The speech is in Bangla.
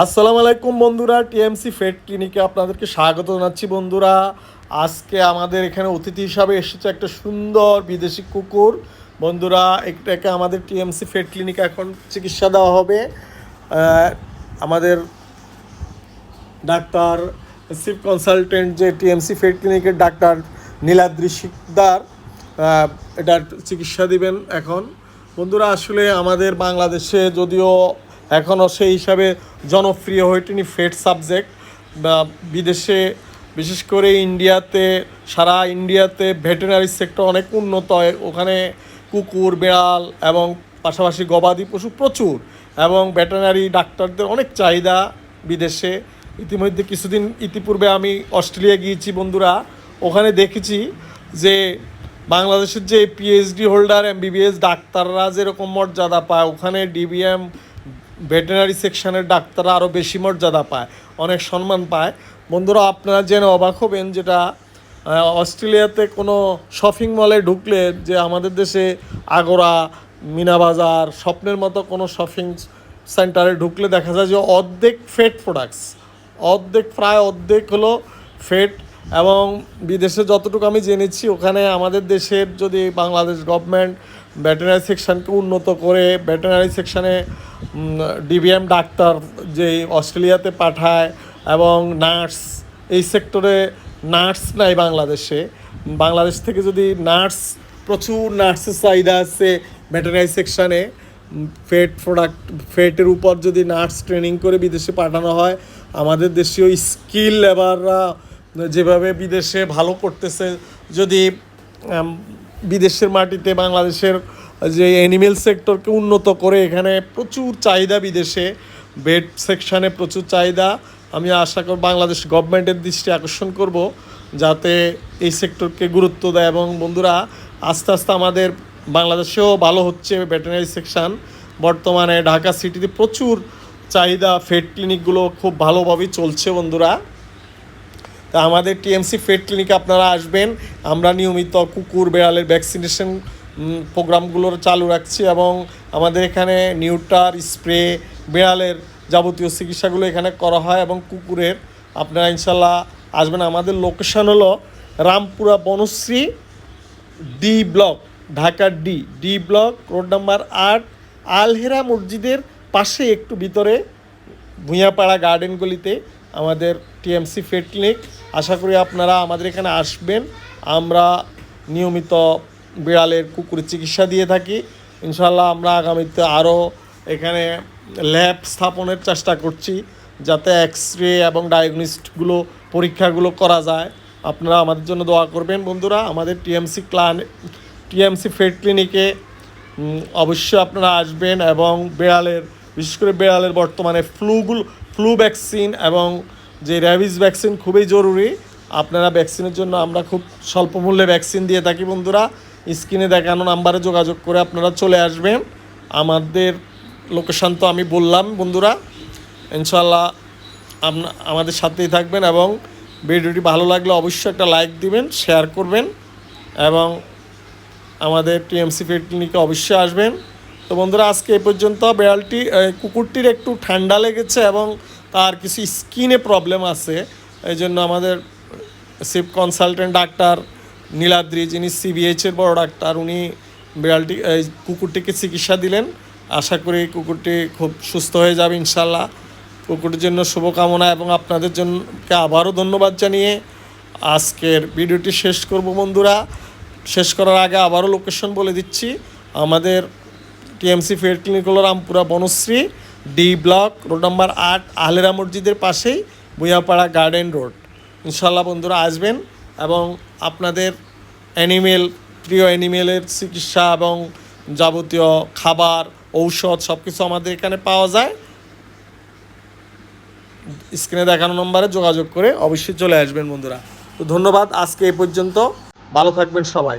আসসালামু আলাইকুম বন্ধুরা টিএমসি ফেড ক্লিনিকে আপনাদেরকে স্বাগত জানাচ্ছি বন্ধুরা। আজকে আমাদের এখানে অতিথি হিসাবে এসেছে একটা সুন্দর বিদেশি কুকুর। বন্ধুরা এটাকে আমাদের টিএমসি ফেড ক্লিনিকে এখন চিকিৎসা দেওয়া হবে। আমাদের ডাক্তার চিফ কনসালটেন্ট যে টিএমসি ফেড ক্লিনিকের ডাক্তার নীলাদ্রি শিকদার আহ, এটার চিকিৎসা দিবেন এখন। বন্ধুরা আসলে আমাদের বাংলাদেশে যদিও এখনও সেই হিসাবে জনপ্রিয় হয়নি ফেড সাবজেক্ট, বা বিদেশে, বিশেষ করে ইন্ডিয়াতে, সারা ইন্ডিয়াতে ভেটেরিনারি সেক্টর অনেক উন্নত হয়। ওখানে কুকুর, বেড়াল এবং পাশাপাশি গবাদি পশু প্রচুর এবং ভেটেরিনারি ডাক্তারদের অনেক চাহিদা বিদেশে। ইতিমধ্যে কিছুদিন ইতিপূর্বে আমি অস্ট্রেলিয়া গিয়েছি বন্ধুরা। ওখানে দেখেছি যে বাংলাদেশের যে পিএইচডি হোল্ডার এমবিবিএস ডাক্তাররা যেরকম মর্যাদা পায়, ওখানে ডিবিএম ভেটেরিনারি সেকশনের ডাক্তাররা আরও বেশি মর্যাদা পায়, অনেক সম্মান পায়। বন্ধুরা, আপনারা জেনে অবাক হবেন যেটা অস্ট্রেলিয়াতে কোনো শপিং মলে ঢুকলে যে আমাদের দেশে আগোরা মিনাবাজার স্বপ্নের মতো কোনো শপিং সেন্টারে ঢুকলে দেখা যায় যে অর্ধেক ফেড প্রোডাক্টস, অর্ধেক, প্রায় অর্ধেক হলো ফেড এবং বিদেশে যতটুকু আমি জেনেছি, ওখানে আমাদের দেশের যদি বাংলাদেশ গভর্নমেন্ট ভেটেরিনারি সেকশনকে উন্নত করে ভেটেরিনারি সেকশনে ডিবিএম ডাক্তার যে অস্ট্রেলিয়াতে পাঠায় এবং নার্স, এই সেক্টরে নার্স নাই বাংলাদেশে। বাংলাদেশ থেকে যদি নার্স, প্রচুর নার্সের চাহিদা আছে ভেটেরিনারি সেকশনে ফেট প্রোডাক্ট ফেটের উপর যদি নার্স ট্রেনিং করে বিদেশে পাঠানো হয়, আমাদের দেশীয় স্কিল লেবাররা যেভাবে বিদেশে ভালো করতেছে, যদি বিদেশের মাটিতে বাংলাদেশের যে অ্যানিমেল সেক্টরকে উন্নত করে এখানে প্রচুর চাহিদা বিদেশে বেড সেকশানে প্রচুর চাহিদা। আমি আশা করি, বাংলাদেশ গভর্নমেন্টের দৃষ্টি আকর্ষণ করব, যাতে এই সেক্টরকে গুরুত্ব দেয় এবং বন্ধুরা, আস্তে আস্তে আমাদের বাংলাদেশেও ভালো হচ্ছে ভেটেরিনারি সেকশন বর্তমানে ঢাকা সিটিতে প্রচুর চাহিদা ফেড ক্লিনিকগুলো খুব ভালোভাবেই চলছে বন্ধুরা। তা আমাদের টিএমসি ফেড ক্লিনিকে আপনারা আসবেন। আমরা নিয়মিত কুকুর বেড়ালের ভ্যাকসিনেশন প্রোগ্রামগুলো চালু রাখছি এবং আমাদের এখানে নিউটার স্প্রে, বেড়ালের যাবতীয় চিকিৎসাগুলো এখানে করা হয় এবং কুকুরের আপনারা ইনশাল্লাহ আসবেন। আমাদের লোকেশন হলো রামপুরা বনশ্রী ডি ব্লক ঢাকার D D block road number আট, আলহেরা মসজিদের পাশে একটু ভিতরে ভূঁয়াপাড়া গার্ডেন গলিতে আমাদের টিএমসি ফেড ক্লিনিক। আশা করি আপনারা আমাদের এখানে আসবেন। আমরা নিয়মিত বিড়ালের কুকুরের চিকিৎসা দিয়ে থাকি। ইনশাল্লাহ আমরা আগামীতে আরও এখানে ল্যাব স্থাপনের চেষ্টা করছি যাতে এক্স রে এবং ডায়াগনিস্টগুলো, পরীক্ষাগুলো করা যায়। আপনারা আমাদের জন্য দোয়া করবেন। বন্ধুরা, আমাদের টিএমসি ক্লান, টিএমসি ফেড ক্লিনিকে অবশ্যই আপনারা আসবেন এবং বেড়ালের, বিশেষ করে বেড়ালের বর্তমানে ফ্লুগুলো ফ্লু ভ্যাকসিন এবং যে র্যাবিস ভ্যাকসিন খুবই জরুরি। আপনারা ভ্যাকসিনের জন্য আমরা খুব স্বল্প মূল্যে ভ্যাকসিন দিয়ে থাকি বন্ধুরা। স্ক্রিনে দেখানো নাম্বারে যোগাযোগ করে আপনারা চলে আসবেন। আমাদের লোকেশান তো আমি বললাম বন্ধুরা। ইনশাল্লাহ আমাদের সাথেই থাকবেন এবং ভিডিওটি ভালো লাগলে অবশ্যই একটা লাইক দিবেন, শেয়ার করবেন এবং আমাদের টিএমসি ফিড ক্লিনিকে অবশ্যই আসবেন। তো বন্ধুরা, আজকে এই পর্যন্ত বেড়ালটি কুকুরটির একটু ঠান্ডা লেগেছে এবং তার কিছু স্কিনে প্রবলেম আছে এই জন্য আমাদের চিফ কনসালটেন্ট ডাক্তার নীলাদ্রি, যিনি সিবিএইচের বড় ডাক্তার, উনি বিড়ালটি, এই কুকুরটিকে চিকিৎসা দিলেন। আশা করি কুকুরটি খুব সুস্থ হয়ে যাবে ইনশাল্লাহ কুকুরটির জন্য শুভকামনা এবং আপনাদের জন্যকে আবারও ধন্যবাদ জানিয়ে আজকের ভিডিওটি শেষ করব বন্ধুরা। শেষ করার আগে আবারও লোকেশন বলে দিচ্ছি। আমাদের টিএমসি ফেড ক্লিনিক হলো Rampura, Banasree. D block road number আট, আহলেরা মসজিদের পাশেই বুয়াপাড়া গার্ডেন রোড ইনশাল্লাহ বন্ধুরা আসবেন এবং আপনাদের অ্যানিমেল প্রিয় অ্যানিমেলের চিকিৎসা এবং যাবতীয় খাবার, ঔষধ সব কিছু আমাদের এখানে পাওয়া যায়। স্ক্রিনে দেখানো নম্বরে যোগাযোগ করে অবশ্যই চলে আসবেন বন্ধুরা। তো ধন্যবাদ, আজকে এই পর্যন্ত। ভালো থাকবেন সবাই।